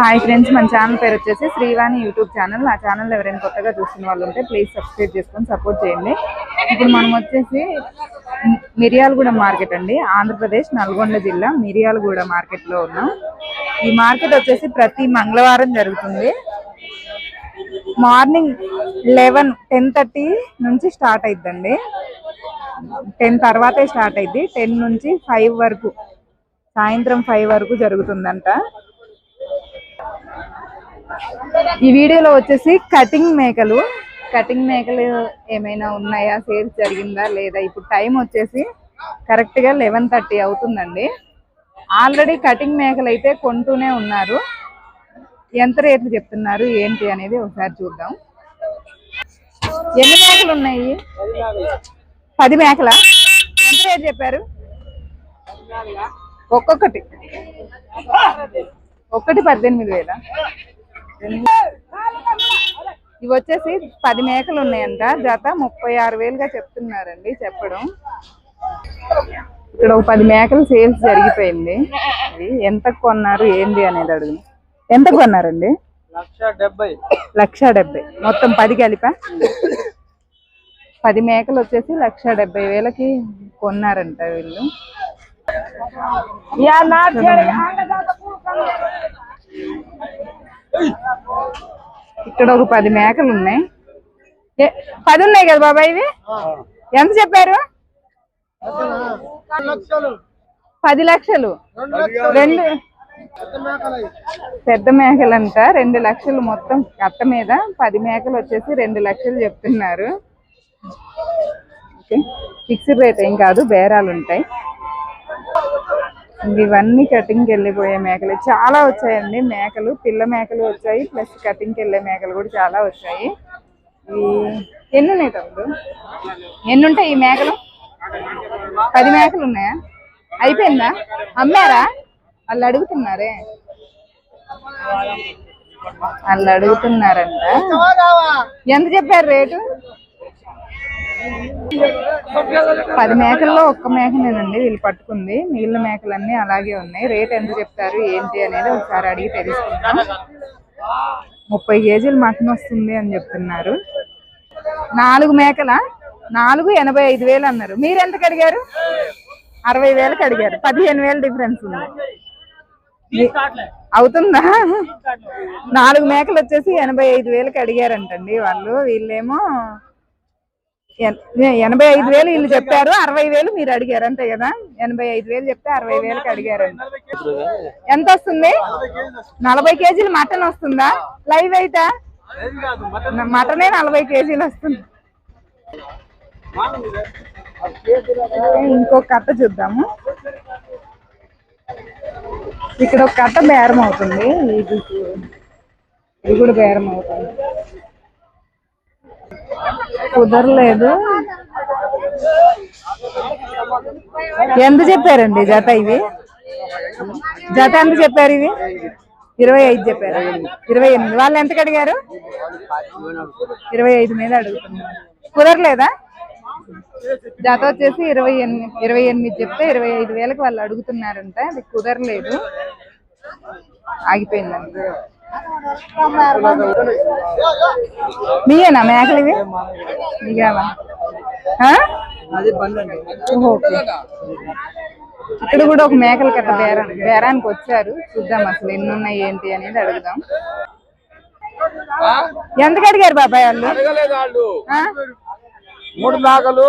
Hi friends మన channel పేరు వచ్చేసి శ్రీవాణి యూట్యూబ్ ఛానల్. ఆ ఛానల్ ఎవరైనా కొత్తగా చూసిన వాళ్ళు ఉంటే ప్లీజ్ సబ్స్క్రైబ్ చేసుకొని సపోర్ట్ చేయండి. ఇప్పుడు మనం వచ్చేసి మిరియాలగూడ మార్కెట్ అండి. ఆంధ్రప్రదేశ్ నల్గొండ జిల్లా మిరియాలగూడ మార్కెట్లో ఉన్నాం. ఈ మార్కెట్ వచ్చేసి ప్రతి మంగళవారం జరుగుతుంది. మార్నింగ్ లెవెన్ టెన్ థర్టీ నుంచి స్టార్ట్ అయిద్దండి. టెన్ తర్వాతే స్టార్ట్ అయింది టెన్ నుంచి ఫైవ్ వరకు. సాయంత్రం ఫైవ్ వరకు జరుగుతుందంట. ఈ వీడియోలో వచ్చేసి కటింగ్ మేకలు. కటింగ్ మేకలు ఏమైనా ఉన్నాయా? సేల్స్ జరిగిందా లేదా? ఇప్పుడు టైం వచ్చేసి కరెక్ట్గా లెవెన్ థర్టీ అవుతుందండి. ఆల్రెడీ కటింగ్ మేకలు అయితే కొంటూనే ఉన్నారు. ఎంత రేట్లు చెప్తున్నారు? ఏంటి అనేది ఒకసారి చూద్దాం. ఎన్ని మేకలు ఉన్నాయి? పది మేకల? ఎంత రేట్ చెప్పారు? ఒక్కొక్కటి. ఒక్కటి పద్దెనిమిది వేల? ఇవి వచ్చేసి పది మేకలు ఉన్నాయంట. జత ముప్పై ఆరు వేలుగా చెప్తున్నారండి చెప్పడం. ఇక్కడ ఒక పది మేకలు సేల్స్ జరిగిపోయింది. ఇది ఎంత కొన్నారు ఏంది అనేది అడుగు ఎంత కొన్నారండి? లక్ష డెబ్బై. లక్ష డెబ్బై. మొత్తం పది కలిపా? పది మేకలు వచ్చేసి లక్ష డెబ్బై వేలకి కొన్నారంట వీళ్ళు. ఇక్కడ ఒక పది మేకలు ఉన్నాయి. ఏ, పది ఉన్నాయి కదా బాబాయ్ ఇవి? ఎంత చెప్పారు? లక్షలు. పది లక్షలు. రెండు పెద్ద మేకలంట. రెండు లక్షలు మొత్తం కట్ట మీద. పది మేకలు వచ్చేసి రెండు లక్షలు చెప్తున్నారు. ఫిక్స్డ్ రేట్ ఏం కాదు బేరాలు ఉంటాయి. ఇవన్నీ కటింగ్కి వెళ్ళిపోయే మేకలు. చాలా వచ్చాయండి మేకలు పిల్ల మేకలు వచ్చాయి ప్లస్ కటింగ్కి వెళ్ళే మేకలు కూడా చాలా వచ్చాయి. ఇవి ఎన్ని ఉన్నాయి తమ్ముడు? ఎన్ని ఉంటాయి ఈ మేకలు? పది మేకలు ఉన్నాయా? అయిపోయిందా? అమ్మారా? వాళ్ళు అడుగుతున్నారే. వాళ్ళు అడుగుతున్నారంట. ఎంత చెప్పారు రేటు? పది మేకల్లో ఒక్క మేకనేనండి వీళ్ళు పట్టుకుంది. మిగిలిన మేకలన్నీ అలాగే ఉన్నాయి. రేట్ ఎంత చెప్తారు ఏంటి అనేది ఒకసారి అడిగి తెలుసుకుందాం. ముప్పై కేజీలు మటన్ వస్తుంది అని చెప్తున్నారు. నాలుగు మేకల? నాలుగు ఎనభై ఐదు వేలు అన్నారు. మీరు ఎంతకు అడిగారు? అరవై వేలకు అడిగారు. పదిహేను వేలు డిఫరెన్స్ ఉంది. అవుతుందా? నాలుగు మేకలు వచ్చేసి ఎనభై ఐదు వేలకు అడిగారంటండి వాళ్ళు. వీళ్ళేమో ఎనభై ఐదు వేలు వీళ్ళు చెప్పారు. అరవై వేలు మీరు అడిగారు. అంతే కదా? ఎనభై ఐదు వేలు చెప్తే అరవై వేలకు అడిగారంట. ఎంత వస్తుంది? నలభై కేజీలు మటన్ వస్తుందా? లైవ్ వెయిటా మటనే నలభై కేజీలు వస్తుంది. ఇంకో కట్ట చూద్దాము. ఇక్కడ ఒక కట్ట బేరం అవుతుంది. ఇది కూడా బేరం అవుతుంది. కుదరలేదు. ఎంత చెప్పారండి జత ఇవి? జత ఎంత చెప్పారు ఇవి? ఇరవై ఐదు చెప్పారు? ఇరవై ఎనిమిది. వాళ్ళు ఎంతకు అడిగారు? ఇరవై ఐదు మీద అడుగుతున్నారు. కుదరలేదా? జత వచ్చేసి ఇరవై ఎనిమిది ఇరవై ఎనిమిది చెప్తే ఇరవై ఐదు వేలకు వాళ్ళు అడుగుతున్నారంట. అది కుదరలేదు. ఆగిపోయిందండి మీయేనా మేకలు ఇవి? మీకేవా ఇక్కడ కూడా ఒక మేకల కట్ట బేరం బేరానికి వచ్చారు. చూద్దాం అసలు ఎన్ని ఉన్నాయి ఏంటి అనేది అడుగుదాం. ఎంతకు అడిగారు బాబాయ్ వాళ్ళు? మూడు మేకలు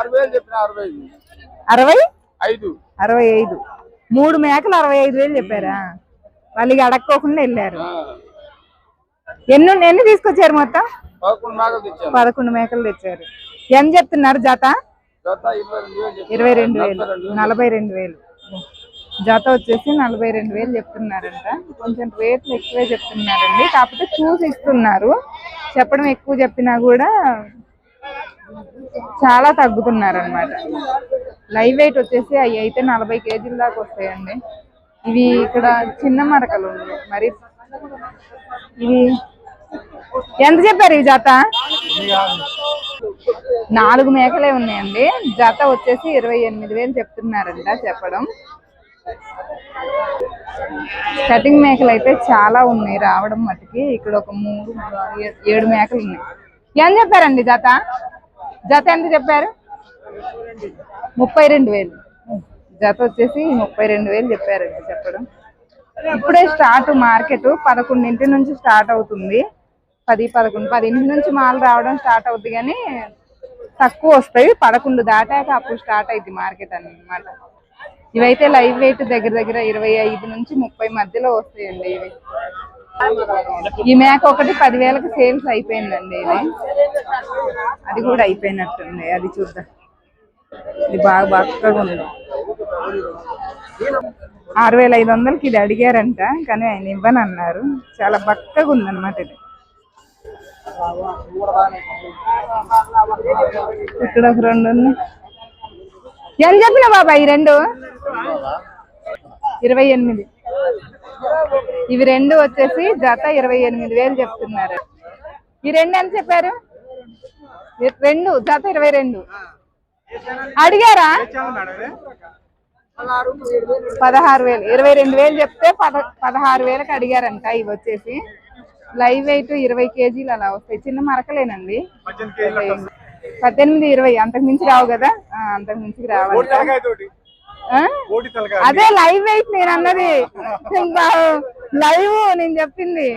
అరవై చెప్పిన అరవై అరవై? ఐదు. అరవై ఐదు. మూడు మేకలు అరవై ఐదు వేలు చెప్పారా? వాళ్ళు ఇక అడక్కోకుండా వెళ్ళారు. ఎన్ని ఎన్ని తీసుకొచ్చారు మొత్తం? పదకొండు మేకలు తెచ్చారు. ఎంత చెప్తున్నారు జత? జత ఇరవై రెండు వేలు రెండు నలభై రెండు వేలు. జత వచ్చేసి నలభై రెండు వేలు చెప్తున్నారంట. కొంచెం రేట్లు ఎక్కువే చెప్తున్నారండి. కాకపోతే చూసి ఇస్తున్నారు. చెప్పడం ఎక్కువ చెప్పినా కూడా చాలా తగ్గుతున్నారు అనమాట లైవ్ వెయిట్ వచ్చేసి అవి అయితే నలభై కేజీల దాకా వస్తాయండి. ఇవి ఇక్కడ చిన్న మరకలు ఉన్నాయి. మరి ఇవి ఎంత చెప్పారు ఈ జత? నాలుగు మేకలే ఉన్నాయండి. జత వచ్చేసి ఇరవై ఎనిమిది వేలు చెప్తున్నారంట చెప్పడం. కటింగ్ మేకలు అయితే చాలా ఉన్నాయి రావడం మటుకి. ఇక్కడ ఒక మూడు ఏడు మేకలు ఉన్నాయి. ఎంత చెప్పారండి జత? జత ఎంత చెప్పారు? ముప్పై రెండు వేలు. జత వచ్చేసి ముప్పై రెండు వేలు చెప్పారండి చెప్పడం. ఇప్పుడే స్టార్ట్ మార్కెట్ పదకొండింటి నుంచి స్టార్ట్ అవుతుంది. పది పదకొండు పదింటి నుంచి మాలు రావడం స్టార్ట్ అవుతుంది కానీ తక్కువ వస్తాయి. పదకొండు దాటాక అప్పుడు స్టార్ట్ అయింది మార్కెట్ అన్నమాట. ఇవైతే లైవ్ వెయిట్ దగ్గర దగ్గర ఇరవై ఐదు నుంచి ముప్పై మధ్యలో వస్తాయండి ఇవి. ఈ మేక ఒకటి పదివేలకు సేల్స్ అయిపోయిందండి ఇది. అది కూడా అయిపోయినట్టుంది. అది చూద్దాం. ఇది బాగా బాగా ఉంది. ఆరు వేల ఐదు వందలకి ఇది అడిగారంట కానీ ఆయన ఇవ్వనన్నారు. చాలా బక్కగా ఉందన్నమాట ఇది. ఇక్కడ ఒక రెండు ఉన్నాయి ఎంత చెప్పిన బాబా ఈ రెండు? ఇరవై ఎనిమిది. ఇవి రెండు వచ్చేసి జత ఇరవై ఎనిమిది వేలు చెప్తున్నారు. ఈ రెండు ఎంత చెప్పారు? రెండు జత ఇరవై రెండు. అడిగారా? పదహారు వేలు. ఇరవై రెండు వేలు చెప్తే పద పదహారు వేలకు అడిగారంట ఇవి వచ్చేసి. లైవ్ వెయిట్ ఇరవై కేజీలు అలా వస్తాయి. చిన్న మరకలేనండి. పద్దెనిమిది ఇరవై. అంతకు మించి రావు కదా? అంతకు మించి రావాలి? అదే లైవ్ వెయిట్ నేను అన్నది. లైవ్ నేను చెప్పింది.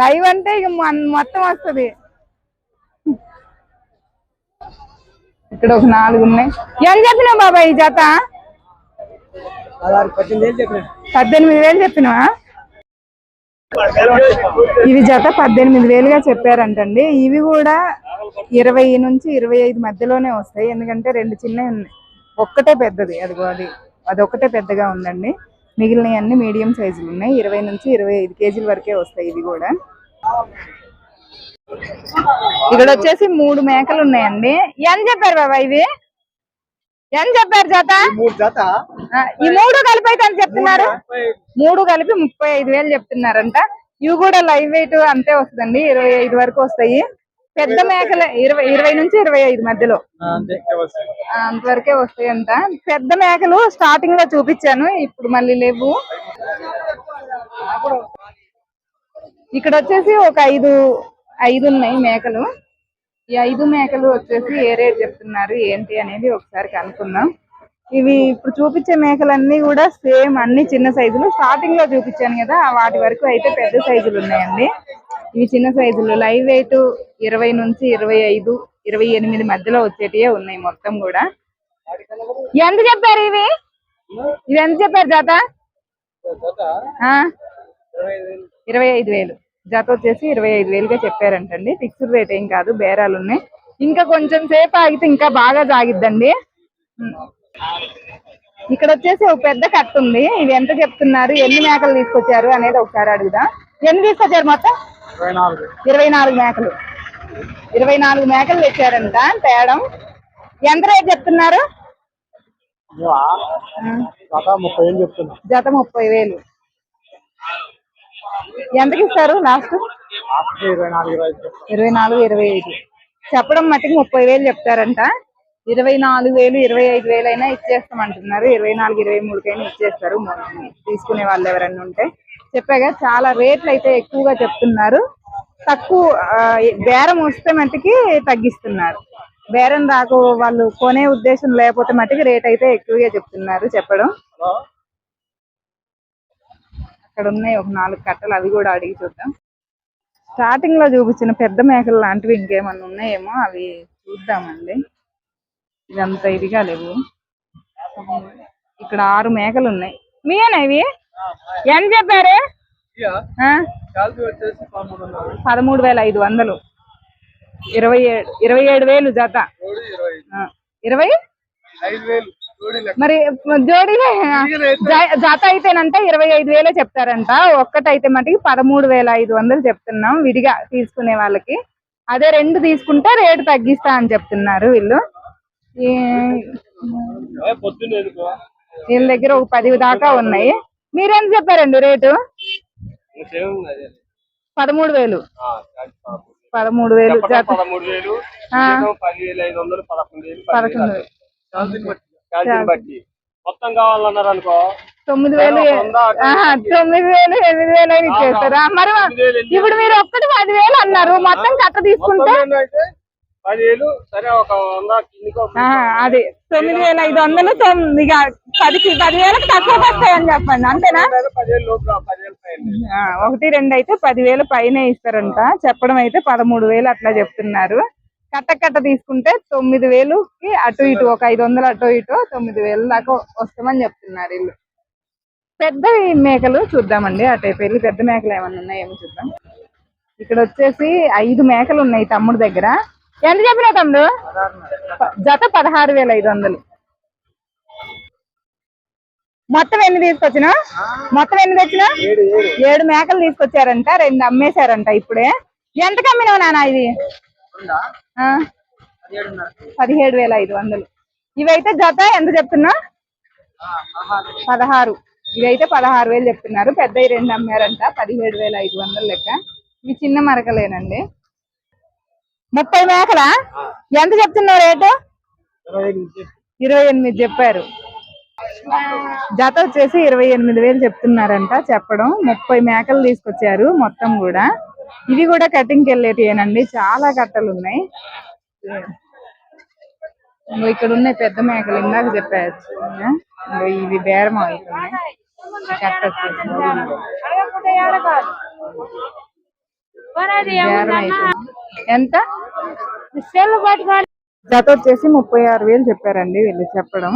లైవ్ అంటే ఇక మొత్తం వస్తది. ఇక్కడ ఒక నాలుగు ఉన్నాయి. ఏం చెప్పినావు బాబా ఈ జత? పద్దెనిమిది వేలు చెప్పినావా? ఇవి జత పద్దెనిమిది వేలుగా చెప్పారంటండి. ఇవి కూడా ఇరవై నుంచి ఇరవై ఐదు మధ్యలోనే వస్తాయి. ఎందుకంటే రెండు చిన్నవి ఉన్నాయి. ఒక్కటే పెద్దది. అదిగో అది. అది ఒక్కటే పెద్దగా ఉందండి. మిగిలినవి అన్ని మీడియం సైజులు ఉన్నాయి. ఇరవై నుంచి ఇరవై ఐదు కేజీల వరకే వస్తాయి ఇవి కూడా. ఇక్కడ వచ్చేసి మూడు మేకలు ఉన్నాయండి. ఎంత చెప్పారు బాబా ఇవి? ఎంత చెప్పారు జత? ఈ మూడు కలిపి అయితే ఎంత చెప్తున్నారు? మూడు కలిపి ముప్పై ఐదు. వేలు చెప్తున్నారంట. ఇవి కూడా లైవ్ వెయిట్ అంతే వస్తుందండి. ఇరవై ఐదు వరకు వస్తాయి. పెద్ద మేకలు ఇరవై ఇరవై నుంచి ఇరవై ఐదు మధ్యలో. అంతవరకే వస్తాయంట. పెద్ద మేకలు స్టార్టింగ్లో చూపించాను. ఇప్పుడు మళ్ళీ లేవు. ఇక్కడ వచ్చేసి ఒక ఐదు ఐదు ఉన్నాయి మేకలు. ఈ ఐదు మేకలు వచ్చేసి ఏ రేట్ చెప్తున్నారు ఏంటి అనేది ఒకసారి కనుక్కుందాం. ఇవి ఇప్పుడు చూపించే మేకలన్నీ కూడా సేమ్ అన్ని చిన్న సైజులు. స్టార్టింగ్లో చూపించాను కదా వాటి వరకు అయితే పెద్ద సైజులు ఉన్నాయండి. ఇవి చిన్న సైజులు. లైవ్ వెయిట్ ఇరవై నుంచి ఇరవై ఐదు ఇరవై ఎనిమిది మధ్యలో వచ్చేటివే ఉన్నాయి మొత్తం కూడా. ఎంత చెప్పారు ఇవి? ఇవి ఎంత చెప్పారు జాత ఆ? ఇరవై ఐదు వేలు. జత వచ్చేసి ఇరవై ఐదు వేలుగా చెప్పారంటండి. ఫిక్స్డ్ రేట్ ఏం కాదు బేరాలు ఉన్నాయి. ఇంకా కొంచెం సేపు ఆగితే ఇంకా బాగా జాగిద్దండి. ఇక్కడ వచ్చేసి ఒక పెద్ద కట్ట ఉంది. ఇవి ఎంత చెప్తున్నారు? ఎన్ని మేకలు తీసుకొచ్చారు అనేది ఒకసారి అడుగుదాం? ఎన్ని తీసుకొచ్చారు మొత్తం? ఇరవై నాలుగు. మేకలు. ఇరవై నాలుగు మేకలు తెచ్చారంట తేడం. ఎంత రేట్ చెప్తున్నారు? జత ముప్పై వేలు. ఎంతకి ఇస్తారు లాస్ట్? ఇరవై నాలుగు ఇరవై ఐదు. నాలుగు ఇరవై ఐదు చెప్పడం మట్టుకు ముప్పై వేలు చెప్తారంట. ఇరవై నాలుగు వేలు ఇరవై ఐదు వేలు అయినా ఇచ్చేస్తామంటున్నారు. ఇరవై నాలుగు ఇరవై మూడుకైనా ఇచ్చేస్తారు. తీసుకునే వాళ్ళు ఎవరన్నా ఉంటే. చెప్పాగా చాలా రేట్లు అయితే ఎక్కువగా చెప్తున్నారు. తక్కువ బేరం వస్తే మట్టుకి తగ్గిస్తున్నారు. బేరం రాకు వాళ్ళు కొనే ఉద్దేశం లేకపోతే మట్టుకి రేట్ అయితే ఎక్కువగా చెప్తున్నారు చెప్పడం. అక్కడ ఉన్నాయి ఒక నాలుగు కట్టలు అవి కూడా అడిగి చూద్దాం. స్టార్టింగ్లో చూపించిన పెద్ద మేకలు లాంటివి ఇంకేమన్నా ఉన్నాయేమో అవి చూద్దామండి. ఇదంతా ఇదిగా లేవు ఇక్కడ ఆరు మేకలు ఉన్నాయి. మీయేనా ఇవి? ఎంత చెప్పారు? పదమూడు వేల ఐదు వందలు. ఇరవై ఏడు ఇరవై ఏడు వేలు జత. ఇరవై? ఐదు వేలు. మరి జోడీ జ- జత అయితేనంట ఇరవై ఐదు వేలే చెప్తారంట. ఒక్కటైతే మటుకి పదమూడు వేల ఐదు వందలు చెప్తున్నాం విడిగా తీసుకునే వాళ్ళకి. అదే రెండు తీసుకుంటే రేటు తగ్గిస్తా అని చెప్తున్నారు వీళ్ళు. వీళ్ళ దగ్గర ఒక పది దాకా ఉన్నాయి. మీరేం చెప్పారండి రేటు? పదమూడు వేలు పదమూడు. వేలు పదమూడు వేలు పదకొండు వేలు. క్యాల్సీని బట్టి. మొత్తం కావాలన్నారు అనుకో. తొమ్మిది వేలు తొమ్మిది వేలు ఎనిమిది వేలు అయినా ఇచ్చేస్తారా? మరి వేలు ఇప్పుడు మీరు ఒక్కటి పదివేలు అన్నారు. మొత్తం కట్ట తీసుకుంటే? పదివేలు సరే ఒక వంద అది. తొమ్మిది వేల ఐదు వందలు తొమ్మిది పదికి పదివేలకు తక్కువ వస్తాయని చెప్పండి అంతేనా? ఒకటి రెండు అయితే పదివేలు పైన ఇస్తారంట. చెప్పడం అయితే పదమూడు వేలు అట్లా చెప్తున్నారు. కట్ట కట్ట తీసుకుంటే తొమ్మిది వేలుకి అటు ఇటు ఒక ఐదు వందలు అటు ఇటు తొమ్మిది వేలు దాకా వస్తామని చెప్తున్నారు వీళ్ళు. పెద్ద మేకలు చూద్దామండి అటైపు వెళ్ళి పెద్ద మేకలు ఏమన్నా ఉన్నాయేమో చూద్దాం. ఇక్కడ వచ్చేసి ఐదు మేకలు ఉన్నాయి తమ్ముడు దగ్గర. ఎంత చెప్పినా తమ్ముడు? జత పదహారు వేల ఐదు వందలు. మొత్తం ఎన్ని తీసుకొచ్చినా? మొత్తం ఎన్ని తెచ్చినా? ఏడు మేకలు తీసుకొచ్చారంట రెండు అమ్మేశారంట ఇప్పుడే. ఎంతకు అమ్మినావు నాన్న ఇది? పదిహేడు వేల ఐదు వందలు. ఇవైతే జత ఎంత చెప్తున్నా? పదహారు. ఇవైతే పదహారు వేలు చెప్తున్నారు. పెద్దవి రెండు అమ్మారంట. పదిహేడు వేల ఐదు వందలు లెక్క. ఇవి చిన్న మరకలేనండి. ముప్పై మేకలా? ఎంత చెప్తున్నారు రేటు? ఇరవై ఎనిమిది చెప్పారు. జత వచ్చేసి ఇరవై ఎనిమిది వేలు చెప్తున్నారంట చెప్పడం. ముప్పై మేకలు తీసుకొచ్చారు మొత్తం కూడా. ఇవి కూడా కటింగ్కి వెళ్ళేటివేనండి చాలా కట్టలు ఉన్నాయి. ఇంగో ఇక్కడ ఉన్నాయి పెద్ద మేకలు ఇందాక చెప్పారు ఇంగో ఇవి బేరం అవుతున్నాయి. కట్ట ఎంత? జత వచ్చేసి ముప్పై ఆరు వేలు చెప్పారండి వీళ్ళు చెప్పడం.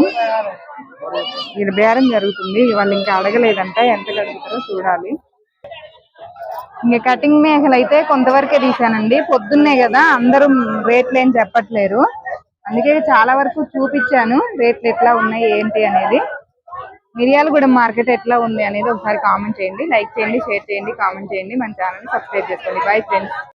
వీళ్ళు బేరం జరుగుతుంది. వాళ్ళు ఇంకా అడగలేదంట ఎంత కడుగుతారో చూడాలి. ఇంకా కటింగ్ మేకలు అయితే కొంతవరకే తీసానండి పొద్దున్నే కదా అందరూ రేట్లు ఏం చెప్పట్లేరు. అందుకే చాలా వరకు చూపించాను రేట్లు ఎట్లా ఉన్నాయి ఏంటి అనేది. మిరియాలగూడెం మార్కెట్ ఎట్లా ఉంది అనేది ఒకసారి కామెంట్ చేయండి. లైక్ చేయండి షేర్ చేయండి కామెంట్ చేయండి. మన ఛానల్ సబ్స్క్రైబ్ చేసుకోండి. Bye friends